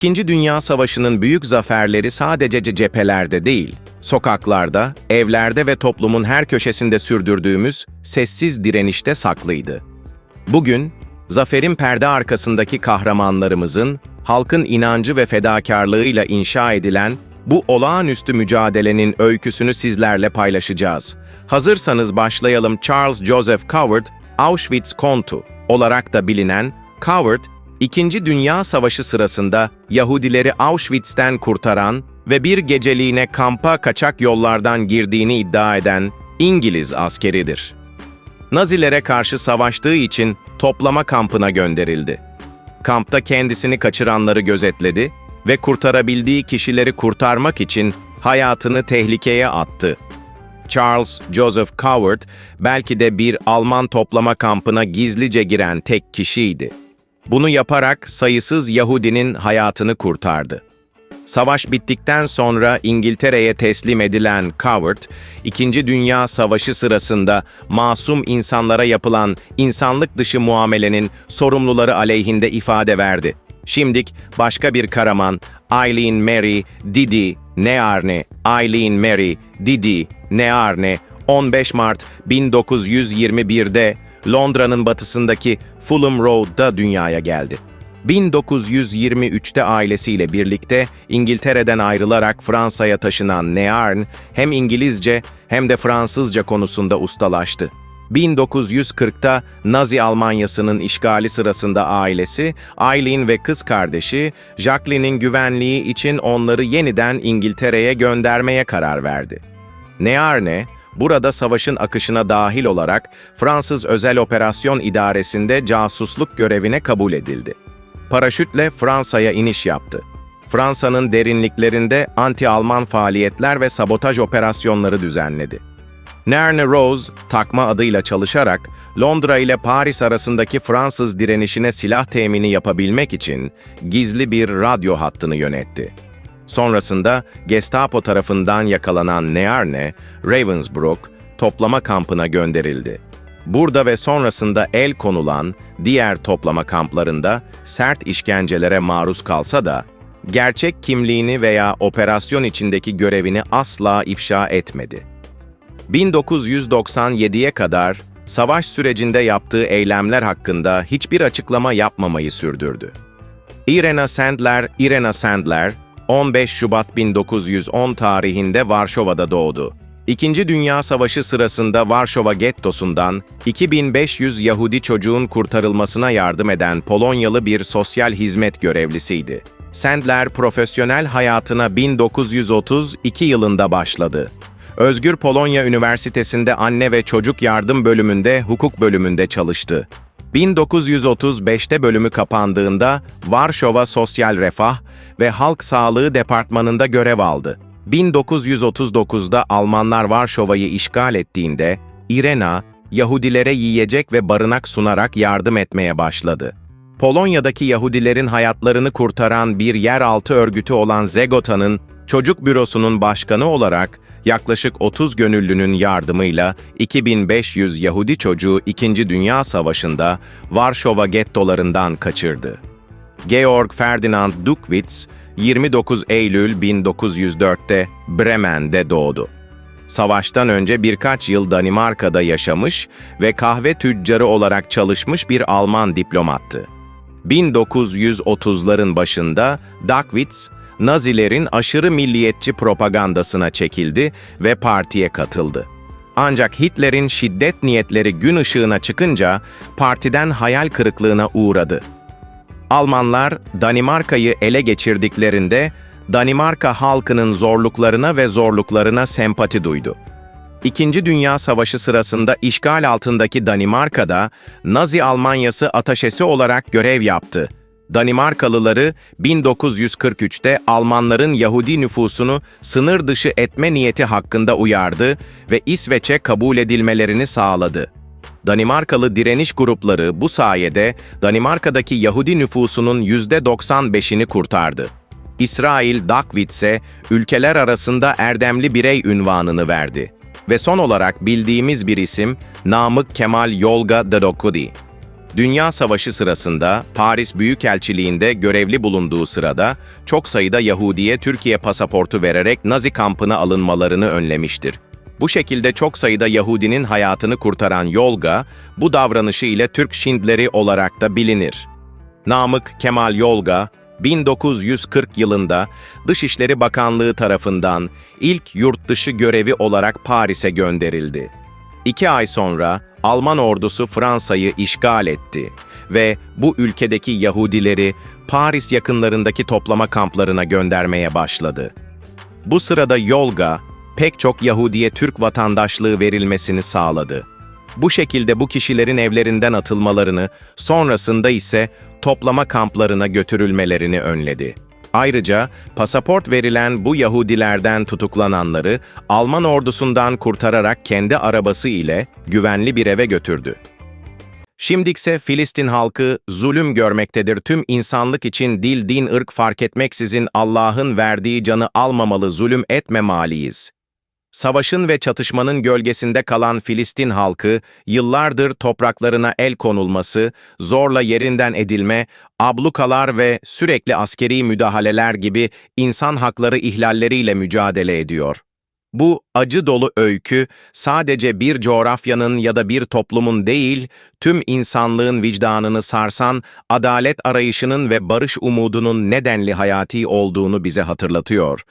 İkinci Dünya Savaşı'nın büyük zaferleri sadece ce- cephelerde değil, sokaklarda, evlerde ve toplumun her köşesinde sürdürdüğümüz sessiz direnişte saklıydı. Bugün, zaferin perde arkasındaki kahramanlarımızın, halkın inancı ve fedakarlığıyla inşa edilen bu olağanüstü mücadelenin öyküsünü sizlerle paylaşacağız. Hazırsanız başlayalım Charles Joseph Coward, Auschwitz Kontu olarak da bilinen Coward, İkinci Dünya Savaşı sırasında Yahudileri Auschwitz'ten kurtaran ve bir geceliğine kampa kaçak yollardan girdiğini iddia eden İngiliz askeridir. Nazilere karşı savaştığı için toplama kampına gönderildi. Kampta kendisini kaçıranları gözetledi ve kurtarabildiği kişileri kurtarmak için hayatını tehlikeye attı. Charles Joseph Coward belki de bir Alman toplama kampına gizlice giren tek kişiydi. Bunu yaparak sayısız Yahudinin hayatını kurtardı. Savaş bittikten sonra İngiltere'ye teslim edilen Coward, İkinci Dünya Savaşı sırasında masum insanlara yapılan insanlık dışı muamelenin sorumluları aleyhinde ifade verdi. Şimdik başka bir karaman, Eileen Mary Didi Nearne, Eileen Mary Didi Nearne, 15 Mart 1921'de Londra'nın batısındaki Fulham Road'da dünyaya geldi. 1923'te ailesiyle birlikte İngiltere'den ayrılarak Fransa'ya taşınan Nearn hem İngilizce hem de Fransızca konusunda ustalaştı. 1940'ta Nazi Almanyası'nın işgali sırasında ailesi, Eileen ve kız kardeşi, Jacqueline'in güvenliği için onları yeniden İngiltere'ye göndermeye karar verdi. Nearne, burada savaşın akışına dahil olarak Fransız Özel Operasyon İdaresi'nde casusluk görevine kabul edildi. Paraşütle Fransa'ya iniş yaptı. Fransa'nın derinliklerinde anti-Alman faaliyetler ve sabotaj operasyonları düzenledi. Nerne Rose, takma adıyla çalışarak Londra ile Paris arasındaki Fransız direnişine silah temini yapabilmek için gizli bir radyo hattını yönetti. Sonrasında Gestapo tarafından yakalanan Nearne, Ravensbrück toplama kampına gönderildi. Burada ve sonrasında el konulan diğer toplama kamplarında sert işkencelere maruz kalsa da, gerçek kimliğini veya operasyon içindeki görevini asla ifşa etmedi. 1997'ye kadar savaş sürecinde yaptığı eylemler hakkında hiçbir açıklama yapmamayı sürdürdü. Irena Sandler, Irena Sandler, 15 Şubat 1910 tarihinde Varşova'da doğdu. İkinci Dünya Savaşı sırasında Varşova gettosundan 2500 Yahudi çocuğun kurtarılmasına yardım eden Polonyalı bir sosyal hizmet görevlisiydi. Sandler profesyonel hayatına 1932 yılında başladı. Özgür Polonya Üniversitesi'nde anne ve çocuk yardım bölümünde hukuk bölümünde çalıştı. 1935'te bölümü kapandığında Varşova Sosyal Refah ve Halk Sağlığı Departmanı'nda görev aldı. 1939'da Almanlar Varşova'yı işgal ettiğinde Irena, Yahudilere yiyecek ve barınak sunarak yardım etmeye başladı. Polonya'daki Yahudilerin hayatlarını kurtaran bir yeraltı örgütü olan Zegota'nın çocuk bürosunun başkanı olarak yaklaşık 30 gönüllünün yardımıyla 2500 Yahudi çocuğu 2. Dünya Savaşı'nda Varşova gettolarından kaçırdı. Georg Ferdinand Dukwitz, 29 Eylül 1904'te Bremen'de doğdu. Savaştan önce birkaç yıl Danimarka'da yaşamış ve kahve tüccarı olarak çalışmış bir Alman diplomattı. 1930'ların başında Dukwitz, Nazilerin aşırı milliyetçi propagandasına çekildi ve partiye katıldı. Ancak Hitler'in şiddet niyetleri gün ışığına çıkınca partiden hayal kırıklığına uğradı. Almanlar Danimarka'yı ele geçirdiklerinde Danimarka halkının zorluklarına ve zorluklarına sempati duydu. İkinci Dünya Savaşı sırasında işgal altındaki Danimarka'da Nazi Almanyası ataşesi olarak görev yaptı. Danimarkalıları 1943'te Almanların Yahudi nüfusunu sınır dışı etme niyeti hakkında uyardı ve İsveç'e kabul edilmelerini sağladı. Danimarkalı direniş grupları bu sayede Danimarka'daki Yahudi nüfusunun %95'ini kurtardı. İsrail Dakwitz'e ülkeler arasında erdemli birey ünvanını verdi. Ve son olarak bildiğimiz bir isim Namık Kemal Yolga Dadokudi. Dünya Savaşı sırasında Paris Büyükelçiliğinde görevli bulunduğu sırada çok sayıda Yahudiye Türkiye pasaportu vererek Nazi kampına alınmalarını önlemiştir. Bu şekilde çok sayıda Yahudinin hayatını kurtaran Yolga, bu davranışı ile Türk Şindleri olarak da bilinir. Namık Kemal Yolga, 1940 yılında Dışişleri Bakanlığı tarafından ilk yurt dışı görevi olarak Paris'e gönderildi. İki ay sonra Alman ordusu Fransa'yı işgal etti ve bu ülkedeki Yahudileri Paris yakınlarındaki toplama kamplarına göndermeye başladı. Bu sırada Yolga, pek çok Yahudiye Türk vatandaşlığı verilmesini sağladı. Bu şekilde bu kişilerin evlerinden atılmalarını, sonrasında ise toplama kamplarına götürülmelerini önledi. Ayrıca pasaport verilen bu Yahudilerden tutuklananları Alman ordusundan kurtararak kendi arabası ile güvenli bir eve götürdü. Şimdikse Filistin halkı zulüm görmektedir. Tüm insanlık için dil, din, ırk fark etmeksizin Allah'ın verdiği canı almamalı, zulüm etmemaliyiz. Savaşın ve çatışmanın gölgesinde kalan Filistin halkı, yıllardır topraklarına el konulması, zorla yerinden edilme, ablukalar ve sürekli askeri müdahaleler gibi insan hakları ihlalleriyle mücadele ediyor. Bu acı dolu öykü sadece bir coğrafyanın ya da bir toplumun değil, tüm insanlığın vicdanını sarsan adalet arayışının ve barış umudunun nedenli hayati olduğunu bize hatırlatıyor.